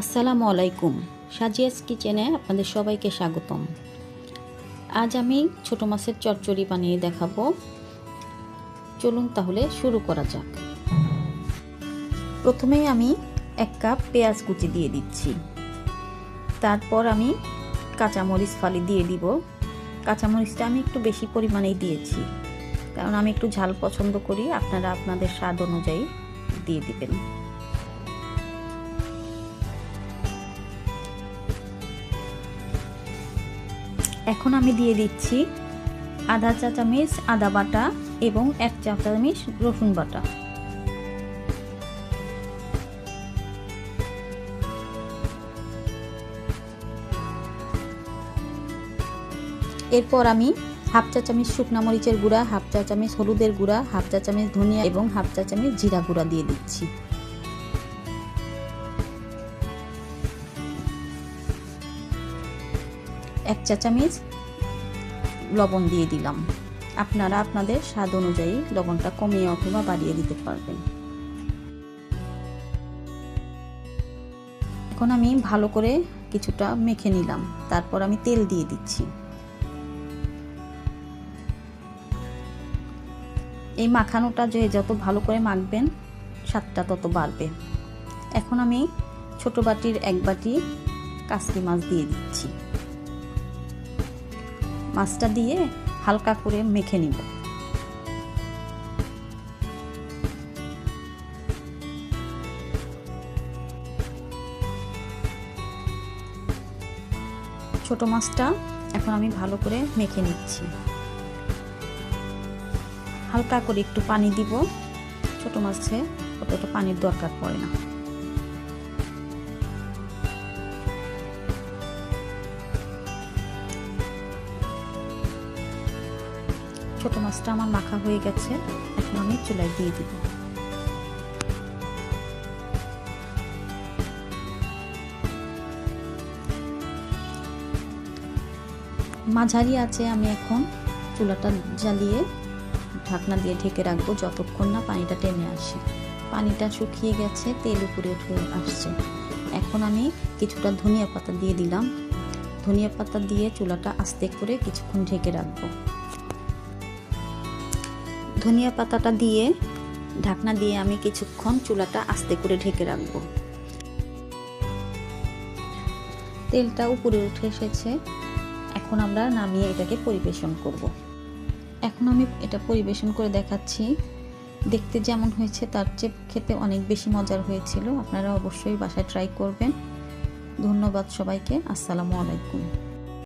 আসসালামু আলাইকুম। সাজিয়াস কিচেনে আপনাদের সবাইকে স্বাগতম। আজ আমি ছোট মাছের চচ্চড়ি বানিয়ে দেখাবো। চলুন তাহলে শুরু করা যাক। প্রথমেই আমি এক কাপ পেঁয়াজ কুচি দিয়ে দিচ্ছি। তারপর আমি কাঁচামরিচ ফালি দিয়ে দিব। কাঁচামরিচটা আমি একটু বেশি পরিমাণেই দিয়েছি। কারণ আমি একটু ঝাল পছন্দ করি, আপনারা আপনাদের স্বাদ অনুযায়ী দিয়ে দিবেন। এখন আমি দিয়ে দিচ্ছি আধা চা চামচ আদা বাটা এবং এক চা চামচ রসুন বাটা। এরপর আমি হাফ চা চামচ শুকনা মরিচের গুঁড়া, হাফ চা চামচ হলুদের গুঁড়া, হাফ চা চামচ ধনিয়া এবং হাফ চা চামচ জিরা গুঁড়া দিয়ে দিচ্ছি। এক চা চামচ লবণ দিয়ে দিলাম। আপনারা আপনাদের স্বাদ অনুযায়ী লবণটা কমিয়ে অথবা বাড়িয়ে দিতে পারবেন। এখন আমি ভালো করে কিছুটা মেখে নিলাম। তারপর আমি তেল দিয়ে দিচ্ছি। এই মাখানোটা যে যত ভালো করে মাখবেন, স্বাদটা তত বাড়বে। এখন আমি ছোট বাটির এক বাটি কাসকি মাছ দিয়ে দিচ্ছি। মাছটা দিয়ে হালকা করে মেখে নিব। ছোট মাছটা এখন আমি ভালো করে মেখে নিচ্ছি। হালকা করে একটু পানি দিব। ছোট মাছে অতটা পানির দরকার পড়ে না। ছোট মাছটা আমার মাখা হয়ে গেছে, এখন আমি চুলায় দিয়ে দিব। মাঝারি আছে আমি এখন চুলাটা জ্বালিয়ে ঢাকনা দিয়ে ঢেকে রাখব যতক্ষণ না পানিটা টেনে আসে। পানিটা শুকিয়ে গেছে, তেল উপরে উঠে আসছে। এখন আমি কিছুটা ধনিয়া পাতা দিয়ে দিলাম। ধনিয়া পাতা দিয়ে চুলাটা আস্তে করে কিছুক্ষণ ঢেকে রাখব। ধনিয়া পাতাটা দিয়ে, ঢাকনা দিয়ে আমি কিছুক্ষণ চুলাটা আস্তে করে ঢেকে রাখব। তেলটা উপরে উঠে এসেছে। এখন আমরা নামিয়ে এটাকে পরিবেশন করব। এখন আমি এটা পরিবেশন করে দেখাচ্ছি। দেখতে যেমন হয়েছে, তার চেয়ে খেতে অনেক বেশি মজার হয়েছিল। আপনারা অবশ্যই বাসায় ট্রাই করবেন। ধন্যবাদ সবাইকে। আসসালামু আলাইকুম।